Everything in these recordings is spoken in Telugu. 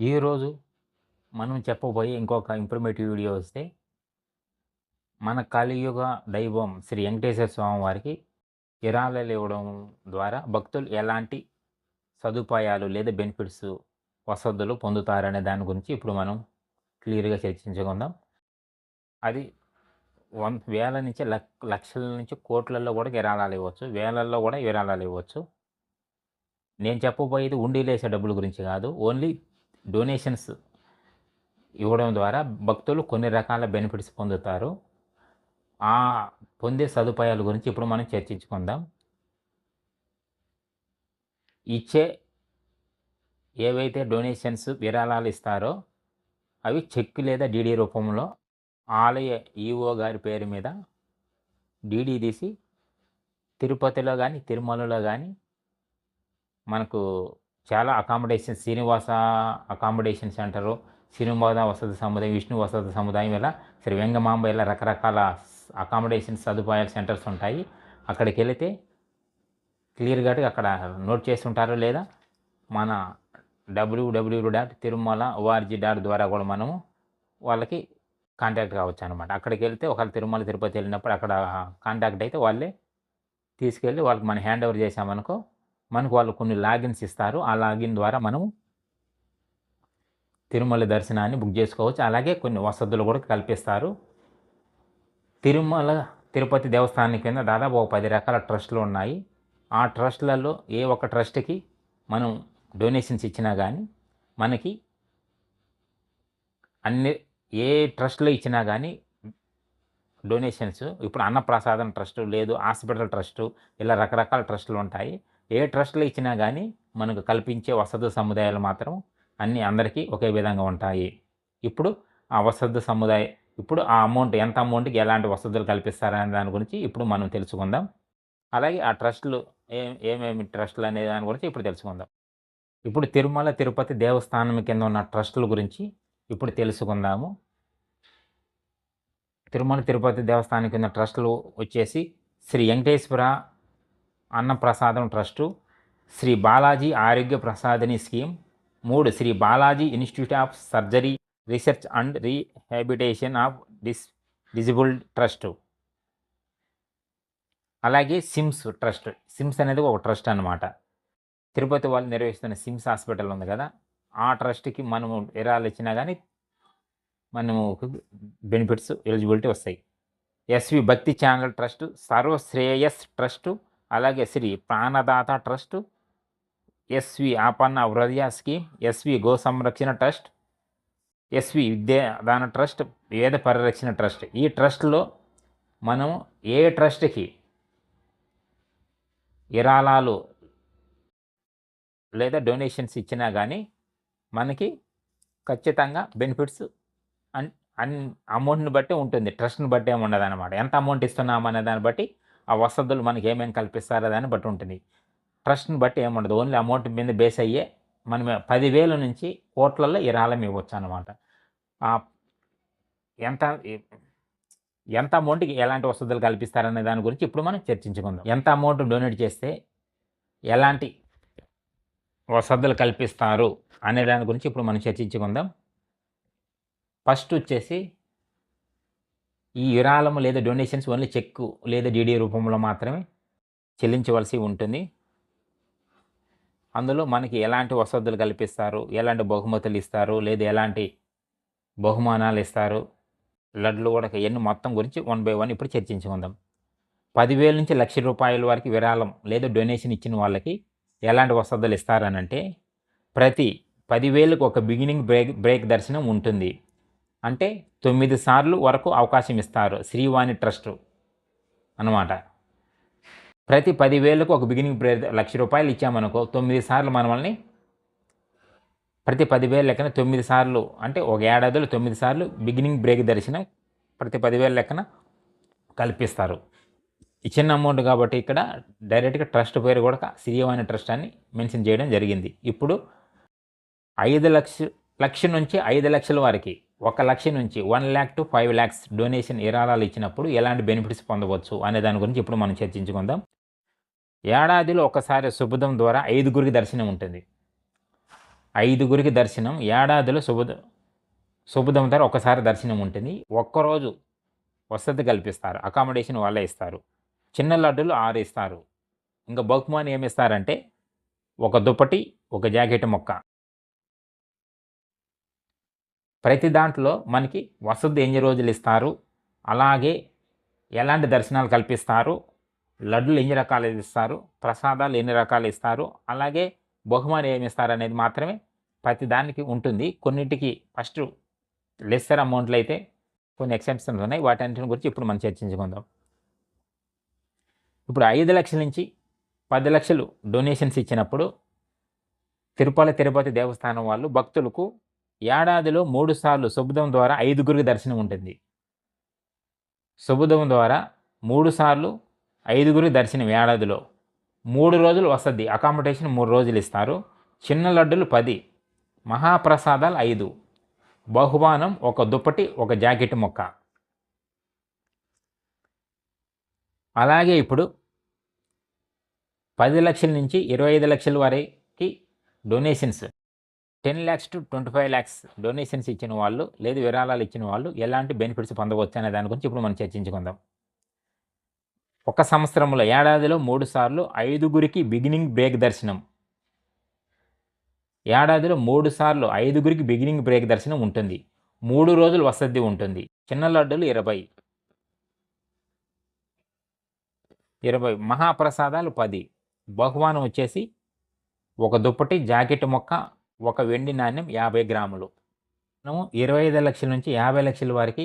ఈరోజు మనం చెప్పబోయే ఇంకొక ఇంప్రూమేటివ్ వీడియో వస్తే మన కలియుగ దైవం శ్రీ వెంకటేశ్వర స్వామి వారికి విరాళాలు ఇవ్వడం ద్వారా భక్తులు ఎలాంటి సదుపాయాలు లేదా బెనిఫిట్స్ వసతులు పొందుతారనే దాని గురించి ఇప్పుడు మనం క్లియర్గా చర్చించుకుందాం. అది వన్ వేల నుంచి లక్షల నుంచి కోట్లలో కూడా విరాళాలు ఇవ్వచ్చు. వేలల్లో కూడా విరాళాలు ఇవ్వచ్చు. నేను చెప్పబోయేది ఉండి లేసే డబ్బుల గురించి కాదు. ఓన్లీ డొనేషన్స్ ఇవ్వడం ద్వారా భక్తులు కొన్ని రకాల బెనిఫిట్స్ పొందుతారు. ఆ పొందే సదుపాయాల గురించి ఇప్పుడు మనం చర్చించుకుందాం. ఇచ్చే ఏవైతే డొనేషన్స్ విరాళాలు ఇస్తారో అవి చెక్ లేదా డీడీ రూపంలో ఆలయ ఈఓ గారి పేరు మీద డీడీ తీసి తిరుపతిలో కానీ తిరుమలలో కానీ మనకు చాలా accommodation Srinivasa accommodation centre Srinivasa వసతి సముదాయం విష్ణు వసతి సముదాయం ఇలా శ్రీ వెంగమాంబ ఇలా రకరకాల అకామిడేషన్ సదుపాయాల సెంటర్స్ ఉంటాయి. అక్కడికి వెళితే క్లియర్గా అక్కడ నోట్ చేసి ఉంటారు లేదా? మన WW dot Tirumala ORG dot ద్వారా కూడా మనము వాళ్ళకి కాంటాక్ట్ కావచ్చు అనమాట అక్కడికి వెళ్తే ఒకవేళ తిరుమల తిరుపతి వెళ్ళినప్పుడు అక్కడ కాంటాక్ట్ అయితే వాళ్ళే తీసుకెళ్ళి వాళ్ళకి మనం హ్యాండ్ ఓవర్ చేసామనుకో మనకు వాళ్ళు కొన్ని లాగిన్స్ ఇస్తారు. ఆ లాగిన్ ద్వారా మనము తిరుమల దర్శనాన్ని బుక్ చేసుకోవచ్చు. అలాగే కొన్ని వసతులు కూడా కల్పిస్తారు. తిరుమల తిరుపతి దేవస్థానం కింద దాదాపు ఒక పది రకాల ట్రస్టులు ఉన్నాయి. ఆ ట్రస్ట్లలో ఏ ఒక్క ట్రస్ట్కి మనం డొనేషన్స్ ఇచ్చినా కానీ మనకి అన్ని ఏ ట్రస్ట్లో ఇచ్చినా కానీ డొనేషన్స్ ఇప్పుడు అన్నప్రసాదం ట్రస్ట్ లేదు హాస్పిటల్ ట్రస్టు ఇలా రకరకాల ట్రస్టులు ఉంటాయి. ఏ ట్రస్ట్లు ఇచ్చినా కానీ మనకు కల్పించే వసతి సముదాయాలు మాత్రం అన్నీ అందరికీ ఒకే విధంగా ఉంటాయి. ఇప్పుడు ఆ వసతి సముదాయ ఇప్పుడు ఆ అమౌంట్ ఎంత అమౌంట్కి ఎలాంటి వసతులు కల్పిస్తారనే దాని గురించి ఇప్పుడు మనం తెలుసుకుందాం. అలాగే ఆ ట్రస్టులు ఏ ఏమేమి ట్రస్టులు అనే దాని గురించి ఇప్పుడు తెలుసుకుందాం. ఇప్పుడు తిరుమల తిరుపతి దేవస్థానం కింద ఉన్న ట్రస్టుల గురించి ఇప్పుడు తెలుసుకుందాము. తిరుమల తిరుపతి దేవస్థానం కింద ట్రస్టులు వచ్చేసి శ్రీ వెంకటేశ్వర అన్నప్రసాదం ట్రస్టు శ్రీ బాలాజీ ఆరోగ్య ప్రసాదిని స్కీమ్ మూడు Sri Balaji institute of surgery research and rehabilitation of dis disabled trust. అలాగే సిమ్స్ ట్రస్ట్ సిమ్స్ అనేది ఒక ట్రస్ట్ అనమాట తిరుపతి వాళ్ళు నిర్వహిస్తున్న సిమ్స్ హాస్పిటల్ ఉంది కదా ఆ ట్రస్ట్కి మనము విరాలు ఇచ్చినా కానీ మనము బెనిఫిట్స్ ఎలిజిబిలిటీ వస్తాయి. SV Bhakti channel trust Sarvashreyas trust అలాగే Sri Pranadata trust SV Apanna Hridaya scheme SV Go Samrakshana trust SV Vidyadana trust Veda Parirakshana trust. ఈ ట్రస్ట్లో మనం ఏ ట్రస్ట్కి విరాళాలు లేదా డొనేషన్స్ ఇచ్చినా కానీ మనకి ఖచ్చితంగా బెనిఫిట్స్ అన్ అన్ అమౌంట్ని బట్టి ఉంటుంది. ట్రస్ట్ని బట్టి ఏమి ఉండదు అనమాట ఎంత అమౌంట్ ఇస్తున్నాం అనే దాన్ని బట్టి ఆ వసతులు మనకి ఏమేమి కల్పిస్తారో దాన్ని బట్టి ఉంటుంది. ట్రస్ట్ని బట్టి ఏముండదు. ఓన్లీ అమౌంట్ మీద బేస్ అయ్యే మనం పదివేల నుంచి కోట్లలో ఇరాలం ఇవ్వచ్చు అనమాట ఎంత ఎంత అమౌంట్కి ఎలాంటి వసతులు కల్పిస్తారనే దాని గురించి ఇప్పుడు మనం చర్చించుకుందాం. ఎంత అమౌంట్ డొనేట్ చేస్తే ఎలాంటి వసతులు కల్పిస్తారు అనే దాని గురించి ఇప్పుడు మనం చర్చించుకుందాం. ఫస్ట్ వచ్చేసి ఈ విరాళము లేదా డొనేషన్స్ ఓన్లీ చెక్ లేదా డీడీ రూపంలో మాత్రమే చెల్లించవలసి ఉంటుంది. అందులో మనకి ఎలాంటి వసతులు కల్పిస్తారు ఎలాంటి బహుమతులు ఇస్తారు లేదా ఎలాంటి బహుమానాలు ఇస్తారు లడ్లు కూడా ఎన్ని మొత్తం గురించి వన్ బై వన్ ఇప్పుడు చర్చించుకుందాం. పదివేల నుంచి లక్ష రూపాయల వరకు విరాళం లేదా డొనేషన్ ఇచ్చిన వాళ్ళకి ఎలాంటి వసతులు ఇస్తారనంటే ప్రతి పదివేలకు ఒక బిగినింగ్ బ్రేక్ బ్రేక్ దర్శనం ఉంటుంది. అంటే తొమ్మిది సార్లు వరకు అవకాశం ఇస్తారు శ్రీవాణి ట్రస్ట్ అనమాట ప్రతి పదివేలకు ఒక బిగినింగ్ బ్రేక్ లక్ష రూపాయలు ఇచ్చామనుకో తొమ్మిది సార్లు మనల్ని ప్రతి పదివేల లెక్కన తొమ్మిది సార్లు అంటే ఒక ఏడాదిలో తొమ్మిది సార్లు బిగినింగ్ బ్రేక్ దర్శనం ప్రతి పదివేల లెక్కన కల్పిస్తారు. చిన్న అమౌంట్ కాబట్టి ఇక్కడ డైరెక్ట్గా ట్రస్ట్ పేరు కూడా శ్రీవాణి ట్రస్ట్ అని మెన్షన్ చేయడం జరిగింది. ఇప్పుడు ఐదు లక్ష లక్ష నుంచి ఐదు లక్షల వరకు ఒక లక్ష నుంచి one lakh to five lakhs donation విరాళాలు ఇచ్చినప్పుడు ఎలాంటి బెనిఫిట్స్ పొందవచ్చు అనే దాని గురించి ఇప్పుడు మనం చర్చించుకుందాం. ఏడాదిలో ఒకసారి శుభదం ద్వారా ఐదుగురికి దర్శనం ఉంటుంది. ఐదుగురికి దర్శనం ఏడాదిలో శుభ శుభదం ద్వారా ఒకసారి దర్శనం ఉంటుంది. ఒక్కరోజు వసతి కల్పిస్తారు అకామిడేషన్ వాళ్ళే ఇస్తారు. చిన్న లడ్డులు ఆరు ఇస్తారు. ఇంకా బహుమాని ఏమి ఇస్తారంటే ఒక దుప్పటి ఒక జాకెట్ మొక్క. ప్రతి దాంట్లో మనకి వసతి ఎన్ని రోజులు ఇస్తారు? అలాగే ఎలాంటి దర్శనాలు కల్పిస్తారు? లడ్డులు ఎన్ని రకాలు ఇస్తారు? ప్రసాదాలు ఎన్ని రకాలు ఇస్తారు? అలాగే బహుమాని ఏమి ఇస్తారు అనేది మాత్రమే ప్రతి దానికి ఉంటుంది. కొన్నిటికి ఫస్ట్ లెస్సర్ అమౌంట్లు అయితే కొన్ని ఎక్సెప్షన్స్ ఉన్నాయి. వాటి గురించి ఇప్పుడు మనం చర్చించుకుందాం. ఇప్పుడు ఐదు లక్షల నుంచి పది లక్షలు డొనేషన్స్ ఇచ్చినప్పుడు తిరుపతి తిరుపతి దేవస్థానం వాళ్ళు భక్తులకు ఏడాదిలో మూడు సార్లు శుభదం ద్వారా ఐదుగురికి దర్శనం ఉంటుంది. శుభదం ద్వారా మూడు సార్లు ఐదుగురి దర్శనం ఏడాదిలో. మూడు రోజులు వసతి అకామిడేషన్ మూడు రోజులు ఇస్తారు. చిన్న లడ్డులు పది. మహాప్రసాదాలు ఐదు. బహుమానం ఒక దుప్పటి ఒక జాకెట్ మొక్క. అలాగే ఇప్పుడు పది లక్షల నుంచి ఇరవై ఐదు లక్షల వరకు donations. Ten lakhs to twenty five lakhs donations ఇచ్చిన వాళ్ళు లేదు విరాళాలు ఇచ్చిన వాళ్ళు ఎలాంటి బెనిఫిట్స్ పొందవచ్చు అనే దాని గురించి ఇప్పుడు మనం చర్చించుకుందాం. ఒక సంవత్సరంలో ఏడాదిలో మూడు సార్లు ఐదుగురికి బిగినింగ్ బ్రేక్ దర్శనం. ఏడాదిలో మూడు సార్లు ఐదుగురికి బిగినింగ్ బ్రేక్ దర్శనం ఉంటుంది. మూడు రోజులు వసతి ఉంటుంది. చిన్న లడ్డులు ఇరవై. ఇరవై. మహాప్రసాదాలు పది. బహుమానం వచ్చేసి ఒక దుప్పటి జాకెట్ మొక్క ఒక వెండి నాణ్యం యాభై గ్రాములు. మనము ఇరవై ఐదు లక్షల నుంచి యాభై లక్షల వారికి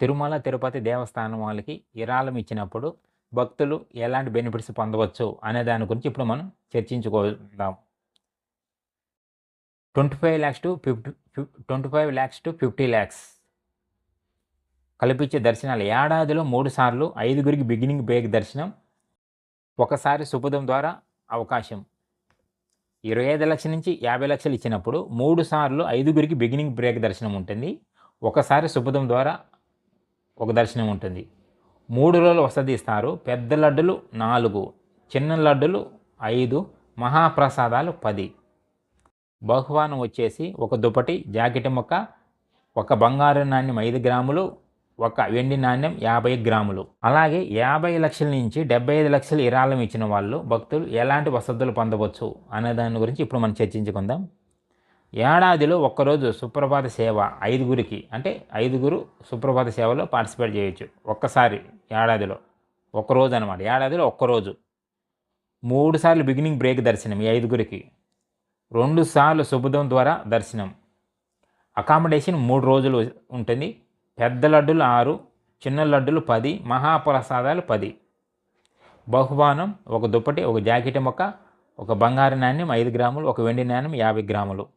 తిరుమల తిరుపతి దేవస్థానం వాళ్ళకి విరాళం ఇచ్చినప్పుడు భక్తులు ఎలాంటి బెనిఫిట్స్ పొందవచ్చు అనే దాని గురించి ఇప్పుడు మనం చర్చించుకుందాం. Twenty five lakhs to fifty twenty five lakhs to fifty lakhs కల్పించే దర్శనాలు. ఏడాదిలో మూడు సార్లు ఐదుగురికి బిగినింగ్ బ్రేక్ దర్శనం ఒకసారి శుభదం ద్వారా అవకాశం. ఇరవై ఐదు లక్షల నుంచి యాభై లక్షలు ఇచ్చినప్పుడు మూడు సార్లు ఐదుగురికి బిగినింగ్ బ్రేక్ దర్శనం ఉంటుంది. ఒకసారి శుభదం ద్వారా ఒక దర్శనం ఉంటుంది. మూడు రోజులు వసతి ఇస్తారు. పెద్ద లడ్డులు నాలుగు చిన్న లడ్డులు ఐదు మహాప్రసాదాలు పది. బహువానం వచ్చేసి ఒక దుప్పటి జాకెట్ మొక్క ఒక బంగారు నాణ్యం ఐదు గ్రాములు ఒక వెండి నాణ్యం యాభై గ్రాములు. అలాగే యాభై లక్షల నుంచి డెబ్బై ఐదు లక్షలు ఇరాళం ఇచ్చిన వాళ్ళు భక్తులు ఎలాంటి వసతులు పొందవచ్చు అనే దాని గురించి ఇప్పుడు మనం చర్చించుకుందాం. ఏడాదిలో ఒక్కరోజు సుప్రభాత సేవ ఐదుగురికి అంటే ఐదుగురు సుప్రభాత సేవలో పార్టిసిపేట్ చేయొచ్చు. ఒక్కసారి ఏడాదిలో. ఒక్కరోజు అనమాట ఏడాదిలో ఒక్కరోజు. మూడు సార్లు బిగినింగ్ బ్రేక్ దర్శనం ఈ ఐదుగురికి. రెండు సార్లు శుభదం ద్వారా దర్శనం. అకామిడేషన్ మూడు రోజులు ఉంటుంది. పెద్ద లడ్డులు ఆరు చిన్న లడ్డులు పది మహాప్రసాదాలు పది. బహుమానం ఒక దుప్పటి ఒక జాకెట్ మొక్క ఒక బంగారు నాణ్యం ఐదు గ్రాములు ఒక వెండి నాణ్యం యాభై గ్రాములు.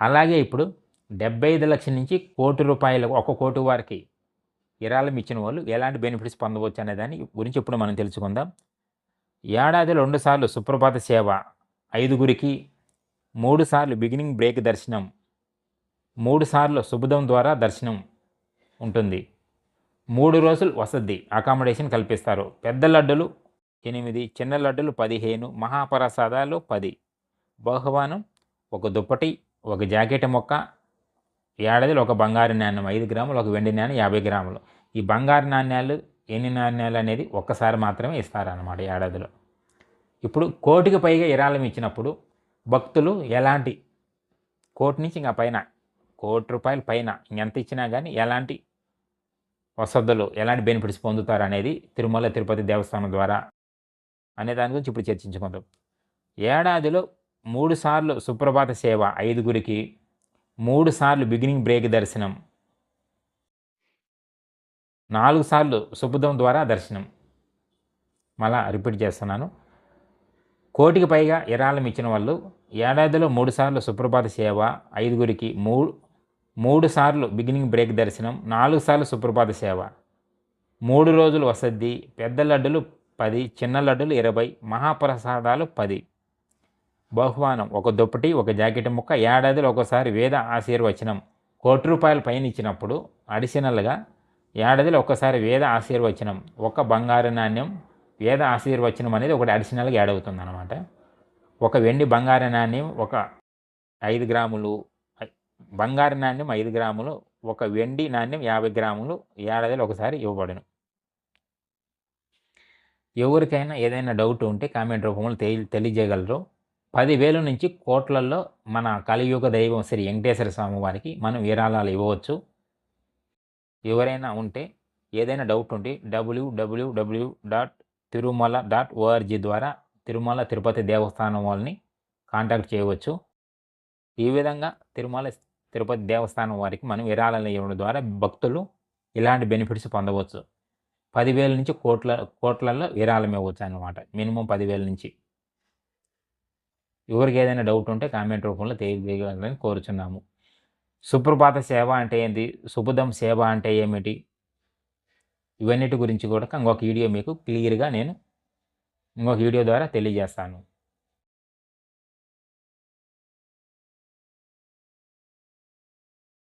అలాగే ఇప్పుడు డెబ్బై ఐదు లక్షల నుంచి కోటి రూపాయలు ఒక కోటి వారికి విరాళం ఇచ్చిన వాళ్ళు ఎలాంటి బెనిఫిట్స్ పొందవచ్చు అనే దాని గురించి ఇప్పుడు మనం తెలుసుకుందాం. ఏడాదిలో రెండుసార్లు సుప్రభాత సేవ ఐదుగురికి మూడు సార్లు బిగినింగ్ బ్రేక్ దర్శనం. మూడు సార్లు శుభదం ద్వారా దర్శనం ఉంటుంది. మూడు రోజులు వసతి అకామిడేషన్ కల్పిస్తారు. పెద్ద లడ్డులు ఎనిమిది చిన్న లడ్డులు పదిహేను మహాప్రసాదాలు పది. బహుమానం ఒక దుప్పటి ఒక జాకెట్ మొక్క ఏడాదిలో ఒక బంగారు నాణ్యం ఐదు గ్రాములు ఒక వెండి నాణ్యం యాభై గ్రాములు. ఈ బంగారు నాణ్యాలు ఎన్ని నాణ్యాలు అనేది ఒక్కసారి మాత్రమే ఇస్తారన్నమాట ఏడాదిలో. ఇప్పుడు కోటికి పైగా విరాళం ఇచ్చినప్పుడు భక్తులు ఎలాంటి కోటి నుంచి ఇంకా పైన కోటి రూపాయల పైన ఇంకెంత ఇచ్చినా కానీ ఎలాంటి వసతులు ఎలాంటి బెనిఫిట్స్ పొందుతారు అనేది తిరుమల తిరుపతి దేవస్థానం ద్వారా అనే దాని గురించి ఇప్పుడు చర్చించుకుందాం. ఏడాదిలో మూడు సార్లు సుప్రభాత సేవ ఐదుగురికి మూడు సార్లు బిగినింగ్ బ్రేక్ దర్శనం నాలుగు సార్లు సుబుధం ద్వారా దర్శనం. మళ్ళా రిపీట్ చేస్తున్నాను. కోటికి పైగా విరాళం ఇచ్చిన వాళ్ళు ఏడాదిలో మూడు సార్లు సుప్రభాత సేవ ఐదుగురికి మూడు మూడు సార్లు బిగినింగ్ బ్రేక్ దర్శనం నాలుగు సార్లు సుప్రభాత సేవ. మూడు రోజులు వసతి పెద్ద లడ్డులు పది చిన్న లడ్డులు ఇరవై మహాప్రసాదాలు పది. బహుమానం ఒక దుప్పటి ఒక జాకెట్ ముక్క ఏడాదిలో ఒకసారి వేద ఆశీర్వచనం. కోటి రూపాయల పైన ఇచ్చినప్పుడు అడిషనల్గా ఏడాదిలో ఒకసారి వేద ఆశీర్వచనం ఒక బంగారు నాణ్యం వేద ఆశీర్వచనం అనేది ఒకటి అడిషనల్గా యాడ్ అవుతుంది అనమాట ఒక వెండి బంగారు నాణ్యం ఒక ఐదు గ్రాములు బంగారు నాణ్యం ఐదు గ్రాములు ఒక వెండి నాణ్యం యాభై గ్రాములు ఏడాదిలో ఒకసారి ఇవ్వబడును. ఎవరికైనా ఏదైనా డౌట్ ఉంటే కామెంట్ రూపంలో తెలి తెలియజేయగలరు. పదివేల నుంచి కోట్లల్లో మన కలియుగ దైవం శ్రీ వెంకటేశ్వర స్వామి వారికి మనం విరాళాలు ఇవ్వవచ్చు. ఎవరైనా ఉంటే ఏదైనా డౌట్ ఉంటే WWW dot Tirumala dot ORG ద్వారా తిరుమల తిరుపతి దేవస్థానం వాళ్ళని కాంటాక్ట్ చేయవచ్చు. ఈ విధంగా తిరుమల తిరుపతి దేవస్థానం వారికి మనం విరాళాలు ఇవ్వడం ద్వారా భక్తులు ఇలాంటి బెనిఫిట్స్ పొందవచ్చు. పదివేల నుంచి కోట్ల కోట్లలో విరాళం ఇవ్వచ్చు అన్నమాట. మినిమం పదివేల నుంచి. ఎవరికి ఏదైనా డౌట్ ఉంటే కామెంట్ రూపంలో తెలియజేయాలని కోరుచున్నాము. సుప్రభాత సేవ అంటే ఏంటి సుబుధం సేవ అంటే ఏమిటి? ఇవన్నిటి గురించి కూడా ఇంకొక వీడియో మీకు క్లియర్గా నేను ఇంకొక వీడియో ద్వారా తెలియజేస్తాను.